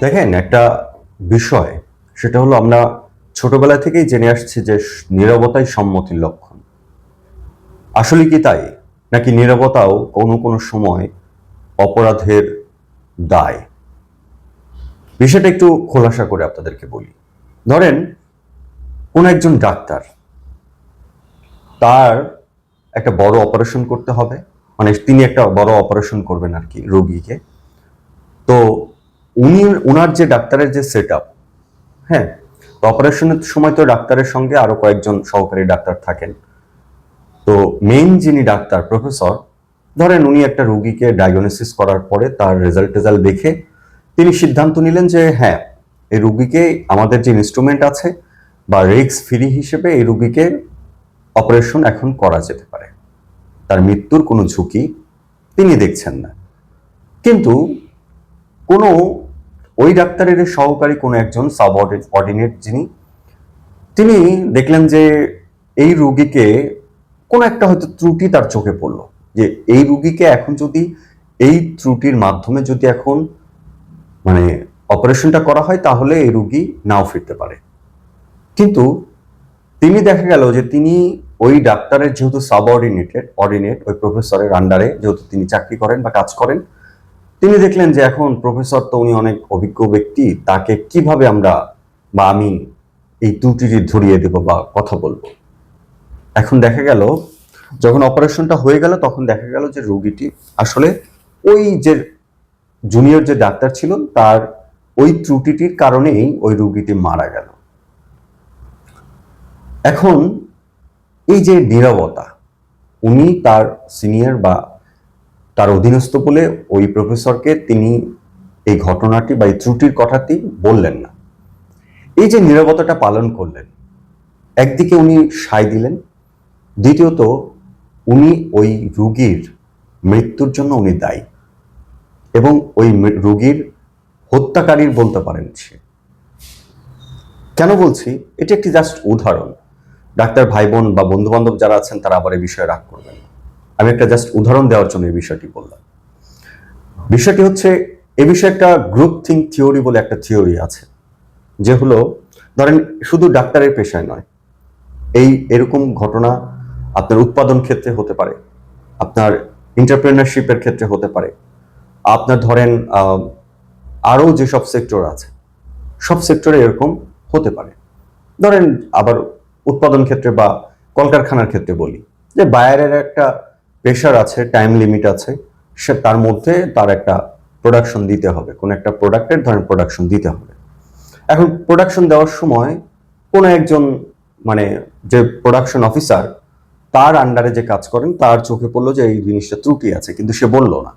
দেখেন, একটা বিষয়, সেটা হলো আমরা ছোটবেলা থেকেই জেনে আসছি যে নীরবতাই সম্মতির লক্ষণ। আসলে কি তাই? নাকি নীরবতাও কোনো কোনো সময় অপরাধের দায়? বিষয়টা একটু খোলাসা করে আপনাদেরকে বলি। ধরেন, কোন একজন ডাক্তার, তার একটা বড় অপারেশন করতে হবে। মানে তিনি একটা বড় অপারেশন করবেন আর কি রোগীকে। তো উনি ওনার যে ডাক্তারের যে সেট হ্যাঁ অপারেশনের সময় তো ডাক্তারের সঙ্গে আরও কয়েকজন সহকারী ডাক্তার থাকেন। তো মেইন যিনি ডাক্তার প্রফেসর ধরেন উনি একটা রুগীকে ডায়াগনোসিস করার পরে তার রেজাল্ট টেজাল্ট দেখে তিনি সিদ্ধান্ত নিলেন যে হ্যাঁ এই রুগীকে আমাদের যে ইনস্ট্রুমেন্ট আছে বা রিক্স ফ্রি হিসেবে এই রুগীকে অপারেশন এখন করা যেতে পারে। তার মৃত্যুর কোনো ঝুঁকি তিনি দেখছেন না। কিন্তু কোনো ওই ডাক্তারের সহকারী কোনো একজন সাব অর্ডিনেট যিনি, তিনি দেখলেন যে এই রুগীকে কোনো একটা হয়তো ত্রুটি তার চোখে পড়ল, যে এই রুগীকে এখন যদি এই ত্রুটির মাধ্যমে যদি এখন মানে অপারেশনটা করা হয়, তাহলে এই রুগী নাও ফিরতে পারে। কিন্তু তিনি দেখা গেল যে তিনি ওই ডাক্তারের যেহেতু সাব সাবঅর্ডিনেটেড, অর্ডিনেট, ওই প্রফেসরের আন্ডারে যেহেতু তিনি চাকরি করেন বা কাজ করেন তিনি দেখলেন যে এখন প্রফেসর তো উনি অনেক অভিজ্ঞ ব্যক্তি, তাকে কীভাবে আমরা বা আমি এই ত্রুটিটি ধরিয়ে দেব বা কথা বলব। এখন দেখা গেল, যখন অপারেশনটা হয়ে গেল, তখন দেখা গেল যে রোগীটি আসলে ওই যে জুনিয়র যে ডাক্তার ছিল, তার ওই ত্রুটিটির কারণেই ওই রুগীটি মারা গেল। এখন এই যে নিরবতা, উনি তার সিনিয়র বা তার অধীনস্থ বলে ওই প্রফেসরকে তিনি এই ঘটনাটি বা এই ত্রুটির কথাটি বললেন না। এই যে নীরবতাটা পালন করলেন, একদিকে উনি সায় দিলেন, দ্বিতীয়ত উনি ওই রুগীর মৃত্যুর জন্য উনি দায়ী এবং ওই রুগীর হত্যাকারীর বলতে পারেন সে। কেন বলছি? এটি একটি জাস্ট উদাহরণ। ডাক্তার ভাই বোন বা বন্ধু বান্ধব যারা আছেন তারা আবার এই বিষয়ে রাগ করবেন আমি একটা জাস্ট উদাহরণ দেওয়ার জন্য এই বিষয়টি বললাম। বিষয়টি হচ্ছে, এ বিষয়ে একটা গ্রুপ থিঙ্ক থিওরি বলে একটা থিওরি আছে, যে হলো, ধরেন শুধু ডাক্তারের পেশায় নয়, এই এরকম ঘটনা আপনার উৎপাদন ক্ষেত্রে হতে পারে, আপনার এন্টারপ্রেনারশিপের ক্ষেত্রে হতে পারে, আপনার ধরেন আরও যেসব সেক্টর আছে, সব সেক্টরে এরকম হতে পারে। ধরেন আবার উৎপাদন ক্ষেত্রে বা কলকারখানার ক্ষেত্রে বলি, যে বায়ারের একটা প্রেশার আছে, টাইম লিমিট আছে, সে তার মধ্যে তার একটা প্রোডাকশন দিতে হবে। কোন একটা প্রোডাক্টের ধরেন প্রোডাকশন দিতে হবে। এখন প্রোডাকশন দেওয়ার সময় কোনো একজন মানে যে প্রোডাকশন অফিসার, তার আন্ডারে যে কাজ করেন, তার চোখে পড়ল যে এই জিনিসটা ত্রুটি আছে, কিন্তু সে বলল না।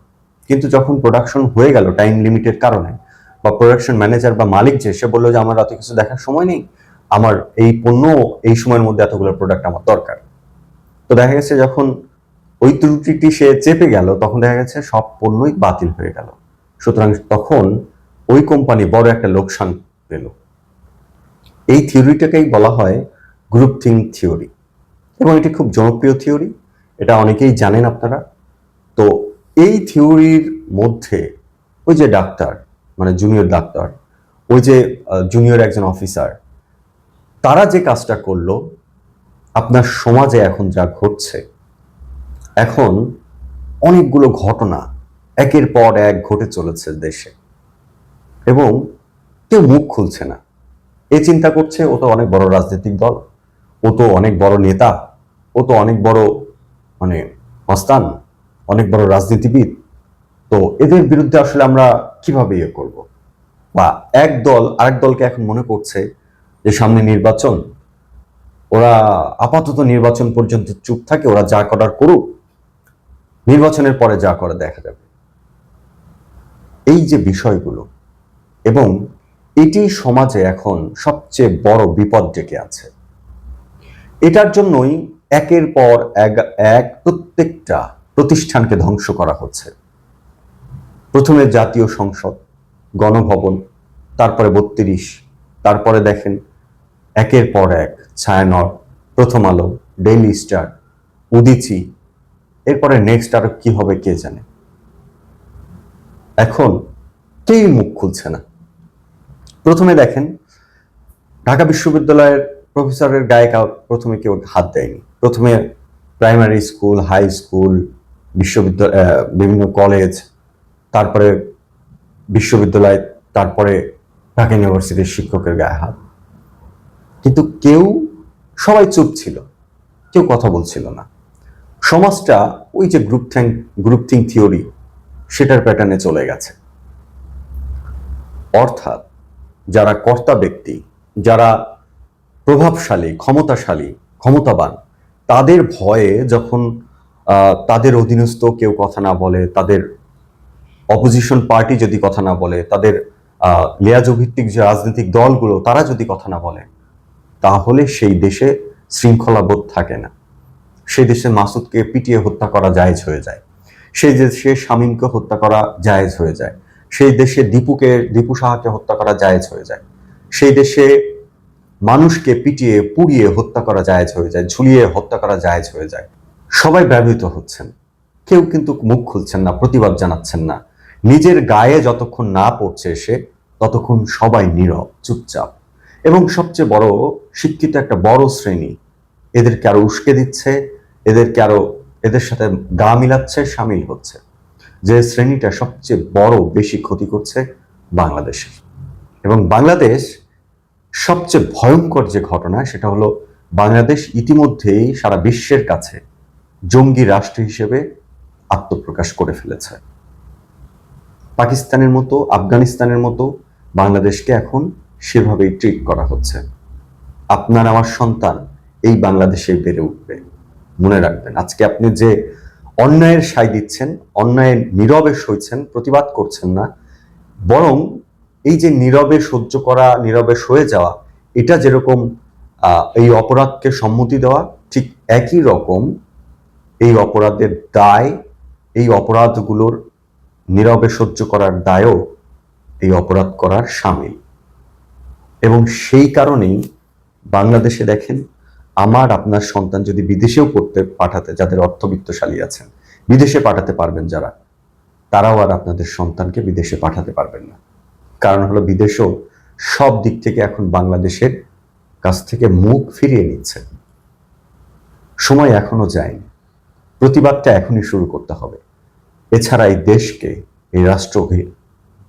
কিন্তু যখন প্রোডাকশন হয়ে গেল টাইম লিমিটের কারণে, বা প্রোডাকশন ম্যানেজার বা মালিক যে, সে বলল যে আমার অত কিছু দেখার সময় নেই, আমার এই পণ্য এই সময়ের মধ্যে এতগুলো প্রোডাক্ট আমার দরকার। তো দেখা গেছে যখন ওই ত্রুটিটি সে চেপে গেল, তখন দেখা গেছে সব পণ্যই বাতিল হয়ে গেল। সুতরাং তখন ওই কোম্পানি বড় একটা লোকসান পেল। এই থিওরিটাকেই বলা হয় গ্রুপ থিঙ্ক থিওরি। এবং এটি খুব জনপ্রিয় থিওরি, এটা অনেকেই জানেন আপনারা। তো এই থিওরির মধ্যে ওই যে ডাক্তার মানে জুনিয়র ডাক্তার, ওই যে জুনিয়র একজন অফিসার, তারা যে কাজটা করল, আপনার সমাজে এখন যা ঘটছে এখন অনেকগুলো ঘটনা একের পর এক ঘটে চলেছে দেশে। এবং কেউ মুখ খুলছে না। এ চিন্তা করছে, ও তো অনেক বড় রাজনৈতিক দল, ও তো অনেক বড় নেতা, ও তো অনেক বড় মানে মস্তান, অনেক বড় রাজনীতিবিদ। তো এদের বিরুদ্ধে আসলে আমরা কীভাবে ইয়ে করব? বা এক দল, আরেক দলকে এখন মনে করছে যে সামনে নির্বাচন, ওরা আপাতত নির্বাচন পর্যন্ত চুপ থাকে, ওরা যা করার করুক নির্বাচনের পরে যা করে দেখা যাবে। এই যে বিষয়গুলো এবং এটি সমাজে এখন সবচেয়ে বড় বিপদ ডেকে আছে এটার জন্যই একের পর এক এক প্রত্যেকটা প্রতিষ্ঠানকে ধ্বংস করা হচ্ছে। প্রথমে জাতীয় সংসদ, গণভবন, তারপরে বত্রিশ, তারপরে দেখেন একের পর এক ছায়ানট, প্রথম আলো, ডেইলি স্টার, উদিচি এরপরে নেক্সট আরও কি হবে কে জানে? এখন কেউই মুখ খুলছে না? প্রথমে দেখেন, ঢাকা বিশ্ববিদ্যালয়ের প্রফেসরের গায়ে প্রথমে কেউ হাত দেয়নি। প্রথমে প্রাইমারি স্কুল হাই স্কুল বিশ্ববিদ্যালয় বিভিন্ন কলেজ তারপরে বিশ্ববিদ্যালয়, তারপরে ঢাকা ইউনিভার্সিটির শিক্ষকের গায়ে হাত। কিন্তু কেউ, সবাই চুপ ছিল। কেউ কথা বলছিল না। সমাজটা ওই যে group thing group thing theory সেটার প্যাটার্নে চলে গেছে। অর্থাৎ যারা কর্তা ব্যক্তি যারা প্রভাবশালী ক্ষমতাশালী ক্ষমতাবান তাদের ভয়ে যখন তাদের অধীনস্থ কেউ কথা না বলে তাদের অপোজিশন পার্টি যদি কথা না বলে তাদের আহ, লিয়াজো ভিত্তিক যে রাজনৈতিক দলগুলো তারা যদি কথা না বলে তাহলে সেই দেশে শৃঙ্খলাবোধ থাকে না। সেই দেশে মাসুদকে পিটিয়ে হত্যা করা জায়েজ হয়ে যায়। সেই দেশে শামীমকে হত্যা করা জায়েজ হয়ে যায়। সেই দেশে দীপুকে, দীপু সাহাকে হত্যা করা জায়েজ হয়ে যায়। সেই দেশে মানুষকে পিটিয়ে, পুড়িয়ে হত্যা করা জায়েজ হয়ে যায়, ঝুলিয়ে হত্যা করা জায়েজ হয়ে যায়। সবাই ব্যবহৃত হচ্ছেন। কেউ কিন্তু মুখ খুলছেন না, প্রতিবাদ জানাচ্ছেন না। নিজের গায়ে যতক্ষণ না পড়ছে সে ততক্ষণ সবাই নীরব, চুপচাপ। এবং সবচেয়ে বড় শিক্ষিত একটা বড় শ্রেণি এদেরকে আরও উস্কে দিচ্ছে। এদেরকে আরও, এদের সাথে গা মিলাচ্ছে, সামিল হচ্ছে। যে শ্রেণীটা সবচেয়ে বড়, বেশি ক্ষতি করছে বাংলাদেশের এবং বাংলাদেশ সবচেয়ে ভয়ঙ্কর যে ঘটনা, সেটা হলো বাংলাদেশ ইতিমধ্যেই সারা বিশ্বের কাছে জঙ্গি রাষ্ট্র হিসেবে আত্মপ্রকাশ করে ফেলেছে। পাকিস্তানের মতো, আফগানিস্তানের মতো বাংলাদেশকে এখন সেভাবেই ট্রিট করা হচ্ছে। আপনার, আমার সন্তান এই বাংলাদেশে বেড়ে উঠবে। মনে রাখবেন। আজকে আপনি যে অন্যায়ের সাই দিচ্ছেন অন্যায়ের নীরবে সইছেন, প্রতিবাদ করছেন না, বরং এই যে নীরবে সহ্য করা, নীরবে সয়ে যাওয়া, এটা যেরকম এই অপরাধকে সম্মতি দেওয়া, ঠিক একই রকম এই অপরাধের দায়, এই অপরাধগুলোর নীরবে সহ্য করার দায়ও এই অপরাধ করার সামিল। এবং সেই কারণেই বাংলাদেশে দেখেন আমার আপনার সন্তান যদি বিদেশেও পড়তে পাঠাতে, যাদের অর্থবিত্তশালী আছেন, বিদেশে পাঠাতে পারবেন যারা, তারাও আর আপনাদের সন্তানকে বিদেশে পাঠাতে পারবেন না। কারণ হলো বিদেশেও সব দিক থেকে এখন বাংলাদেশের কাছ থেকে মুখ ফিরিয়ে নিচ্ছে। সময় এখনও যায়নি। প্রতিবাদটা এখনই শুরু করতে হবে। এছাড়া এই দেশকে, এই রাষ্ট্রকে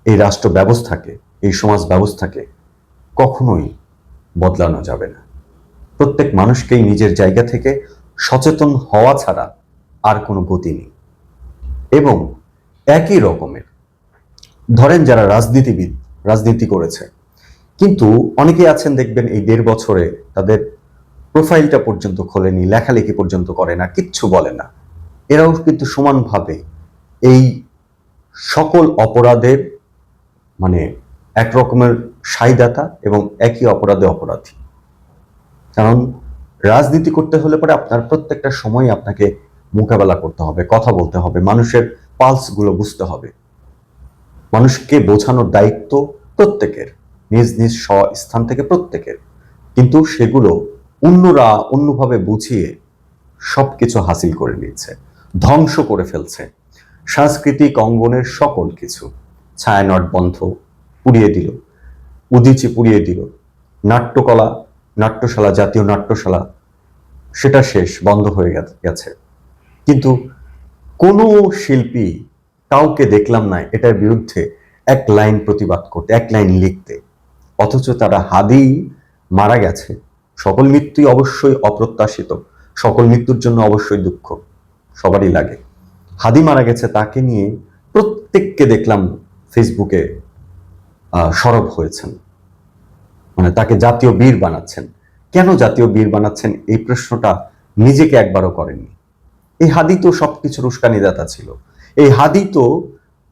এই রাষ্ট্র ব্যবস্থাকে এই সমাজ ব্যবস্থাকে কখনোই বদলানো যাবে না। প্রত্যেক মানুষকেই নিজের জায়গা থেকে সচেতন হওয়া ছাড়া আর কোনো গতি নেই। এবং একই রকমের। ধরেন যারা রাজনীতিবিদ, রাজনীতি করেছে। কিন্তু অনেকেই আছেন দেখবেন এই দেড় বছরে তাদের প্রোফাইলটা পর্যন্ত খোলেনি, লেখালেখি পর্যন্ত করে না, কিচ্ছু বলে না। এরাও কিন্তু সমানভাবে এই সকল অপরাধের মানে এক রকমের সাইদাতা এবং একই অপরাধে অপরাধী। কারণ রাজনীতি করতে হলে পরে আপনার প্রত্যেকটা সময় আপনাকে মোকাবেলা করতে হবে, কথা বলতে হবে, মানুষের পালসগুলো বুঝতে হবে। মানুষকে বোঝানোর দায়িত্ব প্রত্যেকের, নিজ নিজ স্ব- স্থান থেকে প্রত্যেকের। কিন্তু সেগুলো অন্যরা অন্যভাবে বুঝিয়ে সবকিছু হাসিল করে নিচ্ছে ধ্বংস করে ফেলছে। সাংস্কৃতিক অঙ্গনের সকল কিছু ছায়ানট বন্ধ, পুড়িয়ে দিল, উদিচি পুড়িয়ে দিল। নাট্যকলা নাট্যশালা, জাতীয় নাট্যশালা, সেটা শেষ, বন্ধ হয়ে গেছে কিন্তু কোনো শিল্পী কাউকে দেখলাম না, এটার বিরুদ্ধে এক লাইন প্রতিবাদ করতে, এক লাইন লিখতে। অথচ তারা হাদি মারা গেছে। সকল মৃত্যুই অবশ্যই অপ্রত্যাশিত, সকল মৃত্যুর জন্য অবশ্যই দুঃখ, সবারই লাগে। হাদি মারা গেছে তাকে নিয়ে প্রত্যেককে দেখলাম ফেসবুকে সরব হয়েছেন। মানে তাকে জাতীয় বীর বানাচ্ছেন। কেন জাতীয় বীর বানাচ্ছেন? এই প্রশ্নটা নিজেকে একবারও করেননি। এই হাদি তো সবকিছুর উস্কানিদাতা ছিল। এই হাদি তো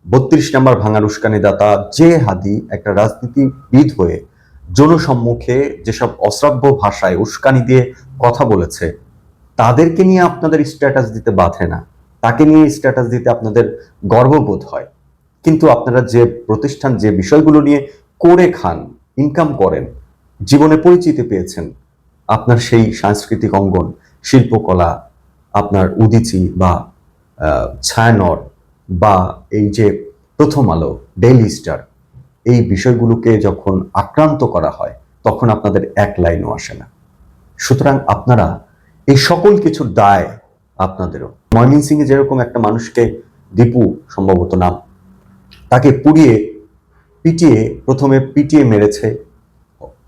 বত্রিশ নাম্বার ভাঙার উস্কানিদাতা, যে হাদি একটা রাজনীতিবিদ হয়ে জনসম্মুখে যেসব অশ্রাব্য ভাষায় উস্কানি দিয়ে কথা বলেছে, তাদেরকে নিয়ে আপনাদের স্ট্যাটাস দিতে বাধে না। তাকে নিয়ে স্ট্যাটাস দিতে আপনাদের গর্ববোধ হয়। কিন্তু আপনারা যে প্রতিষ্ঠান, যে বিষয়গুলো নিয়ে করে খান ইনকাম করেন জীবনে পরিচিতি পেয়েছেন আপনার সেই সাংস্কৃতিক অঙ্গন শিল্পকলা আপনার উদিচি বা আহ, ছায়ানট বা এই যে প্রথম আলো ডেইলি স্টার এই বিষয়গুলোকে যখন আক্রান্ত করা হয় তখন আপনাদের এক লাইনও আসে না। সুতরাং আপনারা এই সকল কিছুর দায় আপনাদেরও। ময়মনসিংহে যেরকম একটা মানুষকে দীপু সম্ভবত নাম তাকে পুড়িয়ে পিটিয়ে প্রথমে পিটিয়ে মেরেছে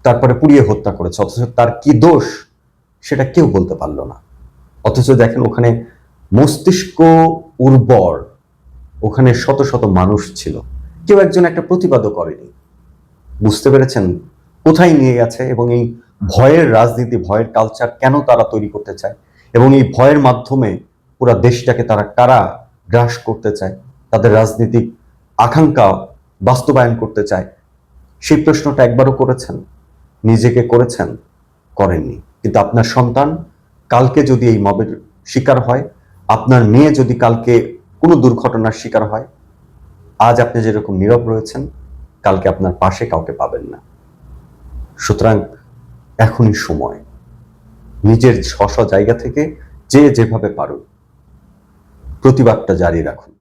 তারপরে পুড়িয়ে হত্যা করেছে, অথচ তার কি দোষ সেটা কেউ বলতে পারল না। অথচ দেখেন ওখানে মস্তিষ্ক উর্বর, ওখানে শত শত মানুষ ছিল। কেউ একজন একটা প্রতিবাদও করেনি। বুঝতে পেরেছেন কোথায় নিয়ে গেছে এবং এই ভয়ের রাজনীতি, ভয়ের কালচার কেন তারা তৈরি করতে চায়? এবং এই ভয়ের মাধ্যমে পুরো দেশটাকে তারা কারা গ্রাস করতে চায়? তাদের রাজনীতিক আকাঙ্ক্ষা বাস্তবায়ন করতে চায়? সেই প্রশ্নটা একবারও করেছেন। নিজেকে করেছেন, করেননি। কিন্তু আপনার সন্তান কালকে যদি এই মবের শিকার হয়, আপনার মেয়ে যদি কালকে কোনো দুর্ঘটনার শিকার হয়, আজ আপনি যেরকম নীরব রয়েছেন, কালকে আপনার পাশে কাউকে পাবেন না। সুতরাং এখনই সময়। নিজের স্ব জায়গা থেকে যে যেভাবে পারুন প্রতিবাদটা জারি রাখুন।